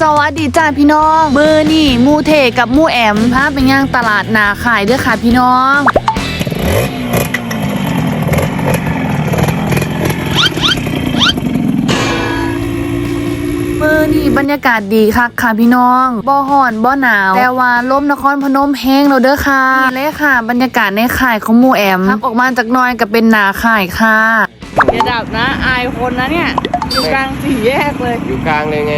สวัสดีจ้าพี่น้องมือร์นี่มูเทกับมูแอมพาไปย่างตลาดนาขายเด้อค่ะพี่น้องมือนี่บรรยากาศดีคักค่ะพี่น้องบ่ฮ้อนบ่หนาว แต่ว่าลมนครพนมแห้งแล้วเด้อค่ะนี่เลยค่ะ บรรยากาศในข่ายของมูแอมพับออกมาจากน้อยก็เป็นนาข่ายค่ะ อย่าดับนะ อายคนนะเนี่ย อยู่กลางสี่แยกเลย อยู่กลางเลยไง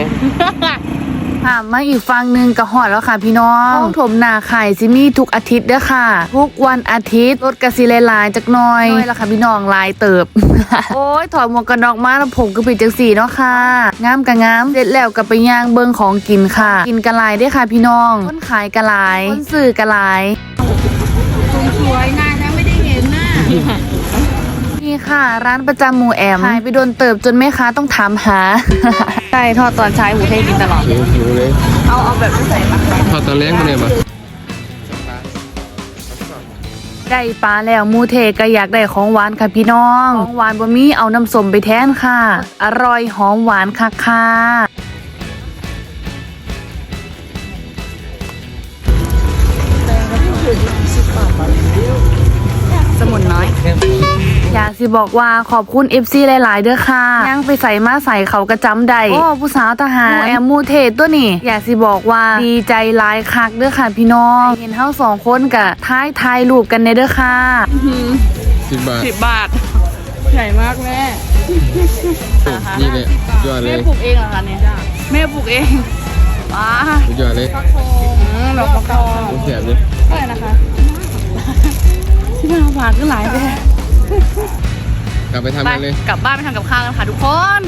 ค่ะมาอีกฟังหนึ่งกระหอดแล้วค่ะพี่น้องห้องถมนาไข่ซิมีทุกอาทิตย์เด้อค่ะ ทุกวันอาทิตย์รถกระซีหลายๆจักหน่อยน้อยละค่ะพี่น้องหลายเติบ โอ้ยถอดหมวกกันน็อกมาแล้วผมก็ปิดจังสีเนาะค่ะงามกะงามเสร็จแล้วก็ไปย่างเบิงของกินค่ะ กินกะลายเด้อค่ะพี่น้องคนขายกะลายคนซื้อกะลายสวยนานแล้วไม่ได้เห็นน่ะ นี่ค่ะ ร้านประจำหมูแอมขายไปโดนเติบจนแม่ค้าต้องถามหาใช่ทอดตอนเช้าหมูเทกินตลอด หิวหิวเลยเอาเอาแบบไม่ใส่มะทอดตอนแรกมาเลยมาได้ปลาแล้วหมูเทก็อยากได้ของหวานค่ะพี่น้อง ของหวานบะมี่เอาน้ำส้มไปแทนค่ะ อร่อยหอมหวานค่ะค่ะสมุนน้อย อยากสิบอกว่าขอบคุณ FC หลายๆเด้อค่ะยังไปใส่มาใส่เขากระจำได้โอ้ผู้สาวทหารหมู่แอมหมูเทศตัวนี่ อยากสิบอกว่าดีใจหลายคักเด้อค่ะพี่น้องเห็นเฮาสองคนกะท้ายทายรูปกันในเด้อค่ะสิบบาทสิบบาทใหญ่มากแม่นี่เลยยอดเลแม่ยปลูกเองเหรอคะเนี่ยแม่ปลูกเองว้าสุดยอดเลยอืมดอกมะกอกต้องเสียบเลยเท่าไหร่นะคะที่มาฝากก็หลายไป กลับไปทำไปกันเลย กลับบ้านไปทำกับข้าวกันค่ะทุกคน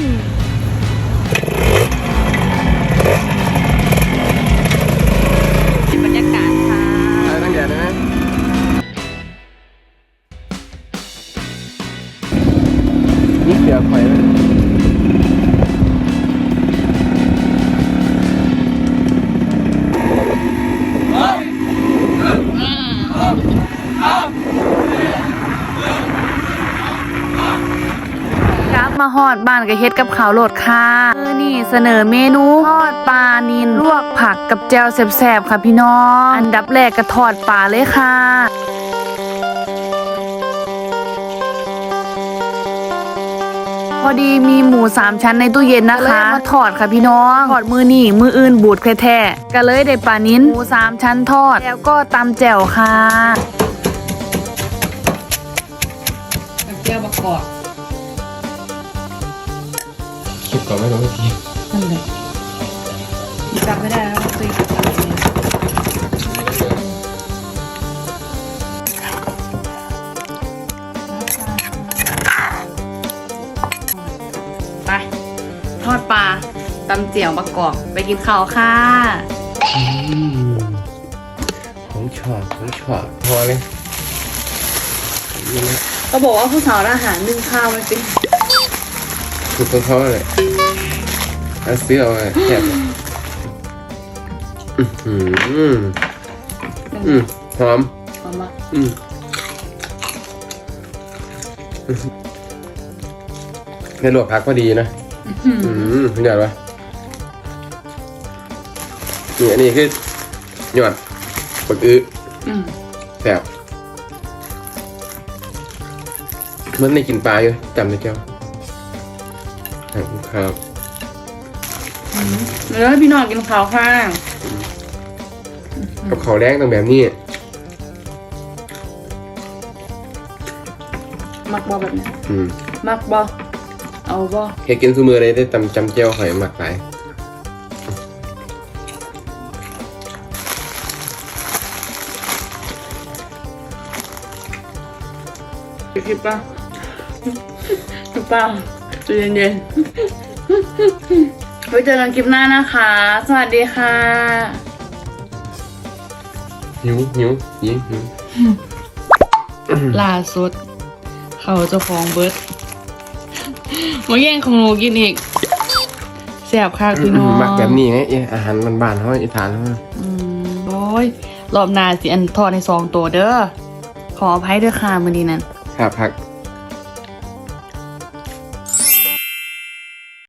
บรรยากาศค่ะไปตั้งใหญ่เลยไหมนี่เสียไฟไหมกลับ มาฮอดบ้านกับเฮ็ดกับข้าวโหลดค่ะคือนี่เสนอเมนูทอดปลานินลวกผักกับแจวแซ่บๆค่ะพี่น้อง อันดับแรกก็ทอดปลาเลยค่ะพอดีมีหมูสามชั้นในตู้เย็นนะคะเลยเอามาทอดค่ะพี่น้องทอดมือนี่มืออื่นบูดแท้ๆก็เลยได้ปลานิ้นหมูสามชั้นทอด แล้วก็ตำแจ่วค่ะเจียวประกอบ คิดก่อนไม่ต้องทีนั่นเลยจำไม่ได้แล้วตีไป ทอดปลาตำเจียวประกอบไปกินข้าวค่ะ ของชอบของชอบพอเลยนี่นะก็บอกว่าผู้สาวอาหารนึ่งข้าวไม่เป็น คือตัวเขาเลยเอาซื้อเอาไว้แคบเลยอือหืออืมหอมหอมมากอืมในหลวกพักพอดีนะ อืมหยอดวะนี่อันนี้คือหยอดปักอื้ออืมแสบเหมันในกินปลาอยู่จำได้เจ้า ครับแล้วให้พี่น้องกินข้าวค่ะกับเขาวแรงต้องแบบนี้ มักบอแบบนี้อืมมักบอเอาบอเฮ็ดกินซูมือเลยได้จำจำเจ้าหอยหมักหลายคลิปป่ะคลิปป่ะใจเย็นๆไว้เจอกันคลิปหน้านะคะ สวัสดีค่ะหิวหิวยิงหิวล่าสุด เขาเจ้าของเบิร์ดมาแย่งของหนูกินอีกแสบค่ะพี่น้องหมักแบบนี้ไงเอ้ยอาหารมันบ้านเขาอีสานเขาอืมโอ้ยรอบหน้าสิอันทอดในซองตัวเด้อขออภัยด้วยค่ะมือดีนั้นครับผัก